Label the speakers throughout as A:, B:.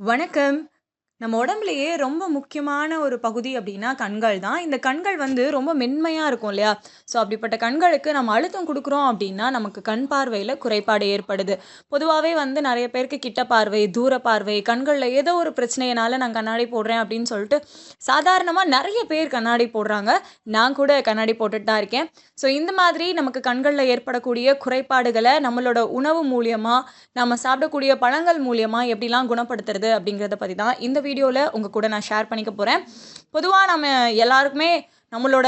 A: வணக்கம். நம்ம உடம்புலயே ரொம்ப முக்கியமான ஒரு பகுதி அப்படின்னா கண்கள் தான். இந்த கண்கள் வந்து ரொம்ப மென்மையாக இருக்கும் இல்லையா? ஸோ அப்படிப்பட்ட கண்களுக்கு நம்ம அழுத்தம் கொடுக்குறோம் அப்படின்னா நமக்கு கண் பார்வையில் குறைபாடு ஏற்படுது. பொதுவாகவே வந்து நிறைய பேருக்கு கிட்ட பார்வை, தூர பார்வை, கண்களில் ஏதோ ஒரு பிரச்சனையினால நான் கண்ணாடி போடுறேன் அப்படின்னு சொல்லிட்டு சாதாரணமாக நிறைய பேர் கண்ணாடி போடுறாங்க. நான் கூட கண்ணாடி போட்டுட்டு தான் இருக்கேன். ஸோ இந்த மாதிரி நமக்கு கண்களில் ஏற்படக்கூடிய குறைபாடுகளை நம்மளோட உணவு மூலியமாக நம்ம சாப்பிடக்கூடிய பழங்கள் மூலியமாக எப்படிலாம் குணப்படுத்துறது அப்படிங்கிறத பற்றி தான் இந்த வீடியோவில் உங்க கூட நான் ஷேர் பண்ணிக்க போகிறேன் பொதுவாக நம்ம எல்லாருக்குமே நம்மளோட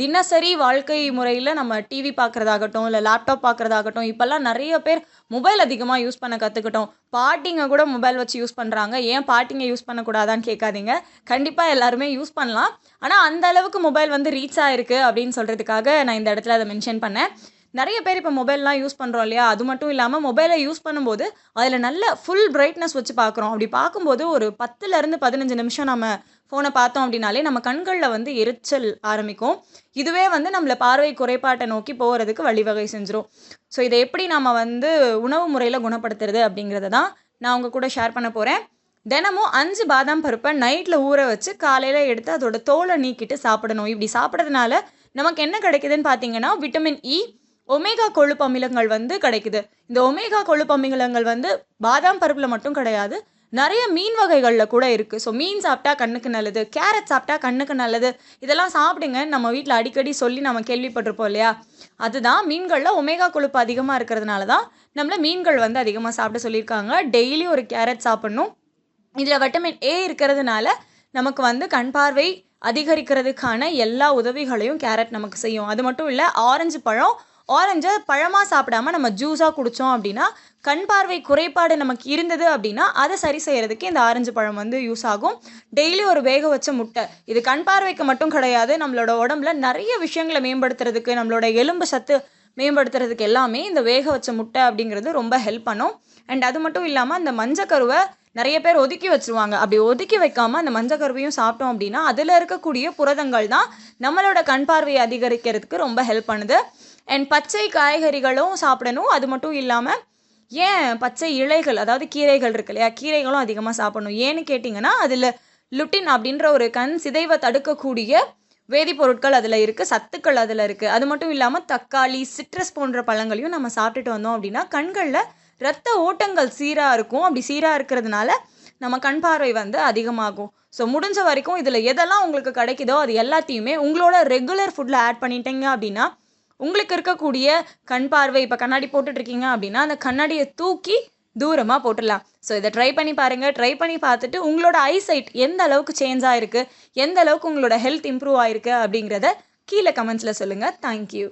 A: தினசரி வாழ்க்கை முறையில் நம்ம டிவி பார்க்குறதாகட்டும், இல்லை லேப்டாப் பார்க்குறதாகட்டும், இப்போல்லாம் நிறைய பேர் மொபைல் அதிகமாக யூஸ் பண்ண கற்றுக்கிட்டோம் பாட்டிங்க கூட மொபைல் வச்சு யூஸ் பண்ணுறாங்க ஏன் பாட்டிங்க யூஸ் பண்ணக்கூடாதான்னு கேட்காதீங்க. கண்டிப்பாக எல்லாருமே யூஸ் பண்ணலாம். ஆனால் அந்த அளவுக்கு மொபைல் வந்து ரீச் ஆகிருக்கு அப்படின்னு சொல்கிறதுக்காக நான் இந்த இடத்துல அதை மென்ஷன் பண்ணேன். நிறைய பேர் இப்போ மொபைல்லாம் யூஸ் பண்ணுறோம் இல்லையா? அது மட்டும் இல்லாமல் மொபைலை யூஸ் பண்ணும்போது, அதில் நல்ல ஃபுல் பிரைட்னஸ் வச்சு பார்க்குறோம். அப்படி பார்க்கும்போது ஒரு 10லருந்து 15 நிமிஷம் நம்ம ஃபோனை பார்த்தோம் அப்படின்னாலே, நம்ம கண்களில் வந்து எரிச்சல் ஆரம்பிக்கும். இதுவே வந்து நம்மளை பார்வை குறைபாட்டை நோக்கி போகிறதுக்கு வழிவகை செஞ்சிடும் ஸோ இதை எப்படி நாம் வந்து உணவு முறையில் குணப்படுத்துறது அப்படிங்கிறத தான் நான் உங்கள் கூட ஷேர் பண்ண போகிறேன் தினமும் அஞ்சு பாதாம் பருப்பை நைட்டில் ஊற வச்சு காலையில் எடுத்து அதோட தோலை நீக்கிட்டு சாப்பிடணும். இப்படி சாப்பிட்றதுனால நமக்கு என்ன கிடைக்குதுன்னு பார்த்தீங்கன்னா, விட்டமின் இ, e, ஒமேகா கொழுப்பு அமிலங்கள் வந்து கிடைக்குது. இந்த ஒமேகா கொழுப்பு அமிலங்கள் வந்து பாதாம் பருப்பில் மட்டும் கிடையாது. நிறைய மீன் வகைகளில் கூட இருக்குது ஸோ மீன் சாப்பிட்டா கண்ணுக்கு நல்லது. கேரட் சாப்பிட்டா கண்ணுக்கு நல்லது. இதெல்லாம் சாப்பிடுங்க நம்ம வீட்டில் அடிக்கடி சொல்லி நம்ம கேள்விப்பட்டிருப்போம் இல்லையா? அதுதான் மீன்களில் ஒமேகா கொழுப்பு அதிகமாக இருக்கிறதுனால தான், நம்மள மீன்கள் வந்து அதிகமாக சாப்பிட சொல்லியிருக்காங்க. டெய்லி ஒரு கேரட் சாப்பிட்ணும் இதில் விட்டமின் ஏ இருக்கிறதுனால, நமக்கு வந்து கண் பார்வை அதிகரிக்கிறதுக்கான எல்லா உதவிகளையும் கேரட் நமக்கு செய்யும். அது மட்டும் இல்லை ஆரஞ்சு பழம் ஆரஞ்சை பழமாக சாப்பிடாம நம்ம ஜூஸாக குடித்தோம் அப்படின்னா, கண் பார்வை குறைபாடு நமக்கு இருந்தது அப்படின்னா, அதை சரி செய்கிறதுக்கு இந்த ஆரஞ்சு பழம் வந்து யூஸ் ஆகும். டெய்லி ஒரு வேக வச்ச முட்டை. இது கண் பார்வைக்கு மட்டும் கிடையாது. நம்மளோட உடம்புல நிறைய விஷயங்களை மேம்படுத்துறதுக்கு, நம்மளோட எலும்பு சத்து மேம்படுத்துறதுக்கு எல்லாமே இந்த வேக வச்ச முட்டை அப்படிங்கிறது ரொம்ப ஹெல்ப் பண்ணும். அண்ட் அது மட்டும் இல்லாமல் அந்த மஞ்சக்கருவை நிறைய பேர் ஒதுக்கி வச்சுருவாங்க. அப்படி ஒதுக்கி வைக்காம அந்த மஞ்சக்கருவையும் சாப்பிட்டோம் அப்படின்னா, அதில் இருக்கக்கூடிய புரதங்கள் தான் நம்மளோட கண் பார்வையை அதிகரிக்கிறதுக்கு ரொம்ப ஹெல்ப் பண்ணுது. அண்ட் பச்சை காய்கறிகளும் சாப்பிடணும். அது மட்டும் இல்லாமல் ஏன் பச்சை இலைகள் அதாவது கீரைகள் இருக்கு இல்லையா? கீரைகளும் அதிகமாக சாப்பிடணும். ஏன்னு கேட்டிங்கன்னா அதில் லுட்டின் அப்படின்ற ஒரு கண் சிதைவை தடுக்கக்கூடிய வேதிப்பொருட்கள் அதில் இருக்குது சத்துக்கள் அதில் இருக்குது அது மட்டும் இல்லாமல் தக்காளி, சிட்ரஸ் போன்ற பழங்களையும் நம்ம சாப்பிட்டுட்டு வந்தோம் அப்படின்னா, கண்களில் ரத்த ஓட்டங்கள் சீராக இருக்கும். அப்படி சீராக இருக்கிறதுனால, நம்ம கண் பார்வை வந்து அதிகமாகும். ஸோ முடிஞ்ச வரைக்கும் இதில் எதெல்லாம் உங்களுக்கு கிடைக்குதோ, அது எல்லாத்தையுமே உங்களோட ரெகுலர் ஃபுட்டில் ஆட் பண்ணிட்டீங்க அப்படின்னா, உங்களுக்கு இருக்கக்கூடிய கண் பார்வை இப்போ கண்ணாடி போட்டுட்ருக்கீங்க அப்படின்னா, அந்த கண்ணாடியை தூக்கி தூரமாக போட்டுடலாம். ஸோ இதை ட்ரை பண்ணி பாருங்கள் ட்ரை பண்ணி பார்த்துட்டு உங்களோட ஐ சைட் எந்த அளவுக்கு சேஞ்ச் ஆகிருக்கு எந்த அளவுக்கு உங்களோட ஹெல்த் இம்ப்ரூவ் ஆயிருக்கு அப்படிங்கிறத கீழே கமெண்ட்ஸில் சொல்லுங்கள் தேங்க் யூ.